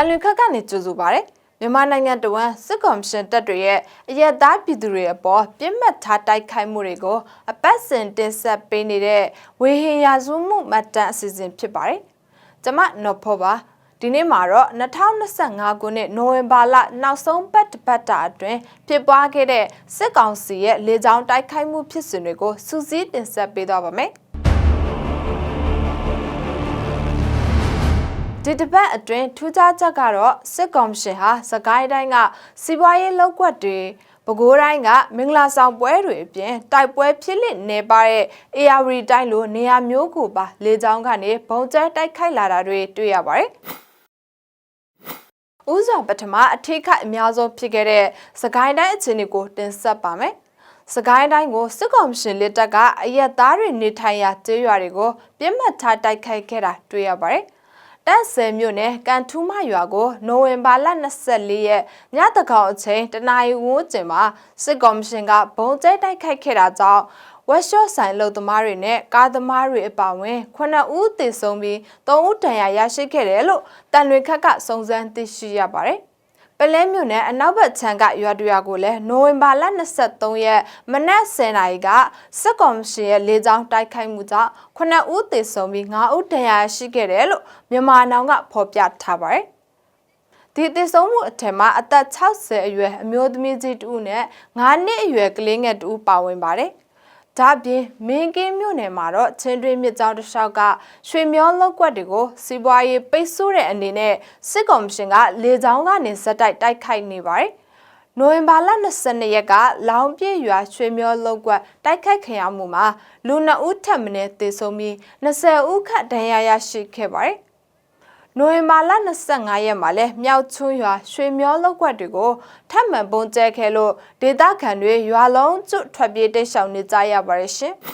န်လွင်ခတ်ကနေကြိုဆိုပါရယ်မြန်မာနိုင်ငံတဝန်းစစ်ကောင်ရှင်တပ်တွေရဲ့အရက်သားပြည်သူတွေအပေါ်ပြစ်မှတ်ထားတိုက်ခိုက်မှုတွေကိုအပတ်စဉ်တင်ဆက်ပေးနေတဲ့ဝေဟင်ရာဇဝမှုမှတ်တမ်းအစီအစဉ်ဖြစ်ပါတယ်။ကျွန်မနော်ဖောပါဒီနေ့မှာတော့2025ခုနှစ်နိုဝင်ဘာလနောက်ဆုံးပတ်တစ်ပတ်တာအတွင်းဖြစ်ပွားခဲ့တဲ့စစ်ကောင်စီရဲ့လေကြောင်းတိုက်ခိုက်မှုဖြစ်စဉ်တွေကိုစူးစီးတင်ဆက်ပေးသွားပါမယ်။ ဒီတစ်ပတ်အတွင်းထူးခြားချက်ကတော့စစ်ကောင်ရှင်ဟာစကိုင်းတိုင်းကစီးပွားရေးလောက်ကွက်တွေပဲခူးတိုင်းကမင်္ဂလာဆောင်ပွဲတွေအပြင်တိုက်ပွဲဖြစ်လစ်နေပါတဲ့ AR တိုင်းလိုနေရာမျိုးကိုပါလေကြောင်းကနေဘုံကျဲတိုက်ခိုက်လာတာတွေတွေ့ရပါတယ်။ဦးစွာပထမအထိခိုက်အများဆုံးဖြစ်ခဲ့တဲ့စကိုင်းတိုင်းအခြေအနေကိုတင်ဆက်ပါမယ်။စကိုင်းတိုင်းကိုစစ်ကောင်ရှင်လက်တက်ကအရက်သားတွေနေထိုင်ရာကျေးရွာတွေကိုပြစ်မှတ်ထားတိုက်ခိုက်ခဲ့တာတွေ့ရပါတယ်။ တက်ဆယ်မြို့နယ်ကန်ထူးမရွာကိုနိုဝင်ဘာလ24ရက်ညတကောင်အချိန်တနအီဝန်းကျင်မှာစစ်ကော်မရှင်ကဘုံကျဲတိုက်ခိုက်ခဲ့တာကြောင့်ဝက်ရှော့ဆိုင်လုံသမားတွေနဲ့ကားသမားတွေအပါအဝင်9ဦးသေဆုံးပြီး3ဦးဒဏ်ရာရရှိခဲ့တယ်လို့တန်လွင်ခက်ကစုံစမ်းသိရှိရပါတယ် ပလဲမြို့နယ်အနောက်ဘက်ခြမ်းကရွာတရွာကိုလည်းနိုဝင်ဘာလ23ရက်မနက်10:00နာရီကစစ်ကောင်စီရဲ့လေကြောင်းတိုက်ခိုက်မှုကြောင့်9ဦးသေဆုံးပြီး9ဦးဒဏ်ရာရှိခဲ့တယ်လို့မြန်မာနောင်ကဖော်ပြထားပါတယ်။ဒီသေဆုံးမှုအထက်မှာအသက်60အရွယ်အမျိုးသမီးကြီးတူနဲ့9နှစ်အရွယ်ကလေးငယ်တူပါဝင်ပါတယ်။ ဒါပြင်မင်းကင်းမြို့နယ်မှာတော့ချင်းတွင်းမြစ်ကြောင်းတစ်လျှောက်ကရွှေမျောလောက်ကွက်တွေကိုစီးပွားရေးပိတ်ဆို့တဲ့အနေနဲ့စစ်ကောင်ရှင်ကလေကြောင်းကနေဇက်တိုက်တိုက်ခိုက်နေပါတယ်။နိုဝင်ဘာလ22ရက်ကလောင်ပြည့်ရွာရွှေမျောလောက်ကွက်တိုက်ခိုက်ခံရမှုမှာလူ2ဦးထပ်မံသေဆုံးပြီး20ဦးခန့်ဒဏ်ရာရရှိခဲ့ပါတယ်။ နိုဝင်ဘာလ25ရက်မှာလဲမြောက်ချွန်းရွာရွှေမျောလောက်ကွက်တွေကိုထပ်မံပုံကျဲခဲ့လို့ဒေသခံတွေရွာလုံးကျွတ်ထွက်ပြေးတိတ်ရှောင်နေကြရပါတယ်ရှင်။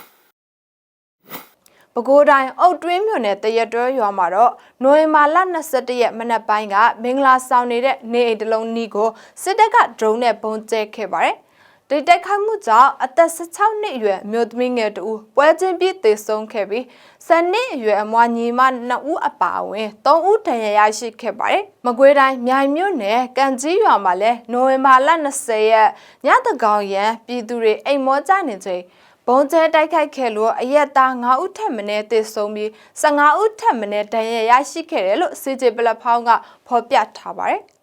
ပဲခူးတိုင်းအုတ်တွင်းမြို့နယ်တရက်တွဲရွာမှာတော့နိုဝင်ဘာလ22ရက်မနက်ပိုင်းကမင်္ဂလာဆောင်နေတဲ့နေအိမ်တစ်လုံးနီးကိုစစ်တပ်ကဒရုန်းနဲ့ပုံကျဲခဲ့ပါတယ် ဒီတိုက်ခိုက်မှုကြောင့်အသက်16နှစ်အရွယ်အမျိုးသမီးငယ်တူပွဲချင်းပြီးသေဆုံးခဲ့ပြီး10နှစ်အရွယ်အမွာညီမ2ဦးအပါအဝင်3ဦးဒဏ်ရာရရှိခဲ့ပါတယ်။မကွေးတိုင်းမြိုင်မြို့နယ်ကံကြီးရွာမှာလည်းနိုဝင်ဘာလ20ရက်ညတကောင်ရန်ပြည်သူတွေအိမ်မောကြနေချိန်ဘုံကျဲတိုက်ခိုက်ခဲ့လို့အရက်သား9ဦးထက်မနည်းသေဆုံးပြီး15ဦးထက်မနည်းဒဏ်ရာရရှိခဲ့တယ်လို့စီဂျေပလက်ဖောင်းကဖော်ပြထားပါတယ်။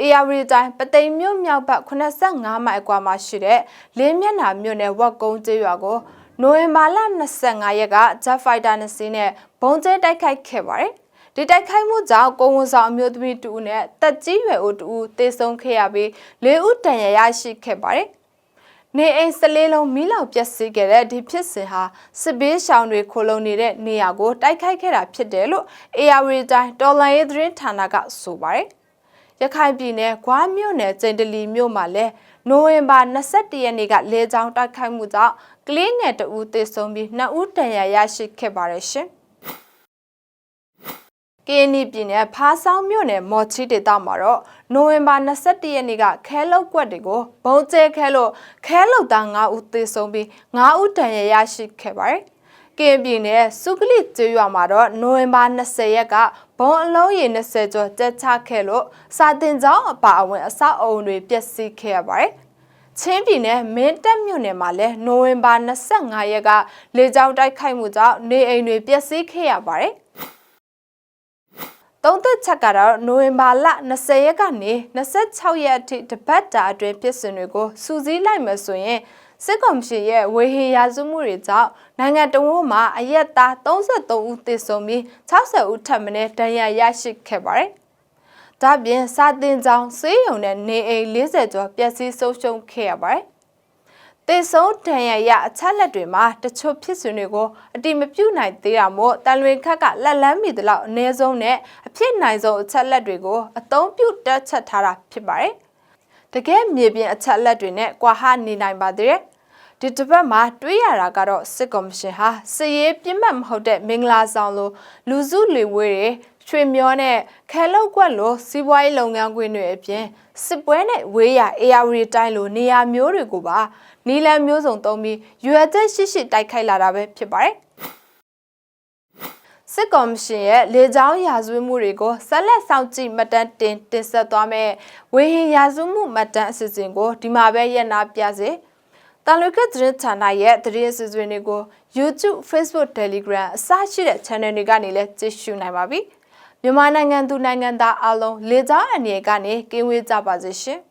အေယာဝတီတိုင်းပသိမ်မြို့မြောက်ဘက်85မိုင်အကွာမှာရှိတဲ့လင်းမျက်နှာမြို့နယ်ဝက်ကုန်းကျေးရွာကိုနိုဝင်ဘာလ25ရက်က Jet Fighter နှစ်စီးနဲ့ဘုံကျဲတိုက်ခိုက်ခဲ့ပါတယ်။ဒီတိုက်ခိုက်မှုကြောင့်ကိုဝန်ဆောင်အမျိုးသမီးတူနဲ့တက်ကြီးရွယ်ဦးတူတေဆုံးခဲ့ရပြီး၄ဦးတန်ရာရရှိခဲ့ပါတယ်။နေအိမ်စလေးလုံးမီးလောင်ပျက်စီးခဲ့တဲ့ဒီဖြစ်စဉ်ဟာစစ်ဘေးရှောင်တွေခိုလုံနေတဲ့နေရာကိုတိုက်ခိုက်ခဲ့တာဖြစ်တယ်လို့ AR တိုင်းတော်လန်ရေးသတင်းဌာနကဆိုပါတယ်။ ရခိုင်ပြည်နယ်ဂွားမြို့နယ်ကျိန်တလီမြို့မှာလည်းနိုဝင်ဘာ22ရက်နေ့ကလေကြောင်းတိုက်ခိုက်မှုကြောင့်ကလေးငယ်တဦးသေဆုံးပြီး2ဦးဒဏ်ရာရရှိခဲ့ပါတယ်ရှင်။ကင်းနီပြည်နယ်ဖားဆောင်မြို့နယ်မော်ချီဒေသမှာတော့နိုဝင်ဘာ22ရက်နေ့ကခဲလုတ်ကွက်တွေကိုဘုံကျဲခဲလို့ခဲလုတ်သား9ဦးသေဆုံးပြီး9ဦးဒဏ်ရာရရှိခဲ့ပါတယ်။ ကင်ပြည်နယ်စုကလစ်ကျွော်မှာတော့နိုဝင်ဘာ20ရက်ကဘုံအလုံးရေ20ကျော်တက်ချခဲ့လို့စာတင်ကျောင်းအပါအဝင်အဆောက်အုံတွေပျက်စီးခဲ့ရပါတယ်။ချင်းပြည်နယ်မင်းတပ်မြို့နယ်မှာလည်းနိုဝင်ဘာ25ရက်ကလေကြောင်းတိုက်ခိုက်မှုကြောင့်နေအိမ်တွေပျက်စီးခဲ့ရပါတယ်။သုံးသက်ချက်ကတော့နိုဝင်ဘာလ20ရက်ကနေ26ရက်အထိတပတ်တာအတွင်းပြည်စင်တွေကိုစူးစီးလိုက်မှဆိုရင် စစ်ကောင်စီရဲ့ဝေဟင်ရာဇမှုတွေကြောင့်နိုင်ငံတော်ဝန်မှာအရက်သား33ဦးသေဆုံးပြီး60ဦးထပ်မံဒဏ်ရာရရှိခဲ့ပါတယ်။ဒါပြင်စာတင်ကြောင်ဆေးရုံနဲ့နေအိမ်40ကျော်ပျက်စီးဆုံးရှုံးခဲ့ရပါတယ်။တေဆုံးဒဏ်ရာရအချက်လက်တွေမှာတချို့ဖြစ်စဉ်တွေကိုအတိမပြုတ်နိုင်သေးတာမို့တန်လွင်ခက်ကလက်လန်းမိသလောက်အ ਨੇ ဆုံးနဲ့အဖြစ်နိုင်ဆုံးအချက်လက်တွေကိုအသုံးပြုတက်ချက်ထားတာဖြစ်ပါတယ်။တကယ်မြေပြင်အချက်လက်တွေနဲ့ကွာဟနေနိုင်ပါသေးတယ်။ ဒီတစ်ပတ်မှာတွေးရတာကတော့စစ်ကော်မရှင်ဟာစည်ရေးပြစ်မှတ်မဟုတ်တဲ့မင်္ဂလာဆောင်လိုလူစုလူဝေးတွေရွှေမျောနဲ့ခဲလောက်ကွက်လိုစီးပွားရေးလုပ်ငန်းခွင်တွေအပြင်စစ်ပွဲနဲ့ဝေးရ AR တိုင်းလိုနေရာမျိုးတွေကိုပါနီလန်မျိုးစုံသုံးပြီးရွယ်ချက်ရှိရှိတိုက်ခိုက်လာတာပဲဖြစ်ပါတယ်။စစ်ကော်မရှင်ရဲ့လေကြောင်းရာဇဝတ်မှုတွေကိုဆက်လက်ဆောင်ကြည့်မှတ်တမ်းတင်တင်ဆက်သွားမယ်ဝေဟင်ရာဇဝတ်မှုမှတ်တမ်းအစီအစဉ်ကိုဒီမှာပဲရက်နာပြစေ တန်လွကသတင်းဌာနရဲ့သတင်းအစီအစဉ်တွေကို YouTube Facebook Telegram အစရှိတဲ့ channel တွေကနေလည်းကြည့်ရှုနိုင်ပါပြီမြန်မာနိုင်ငံသူနိုင်ငံသားအားလုံးလေကြောင်းအန္တရာယ်ကနေကင်းဝေးကြပါစေရှင်။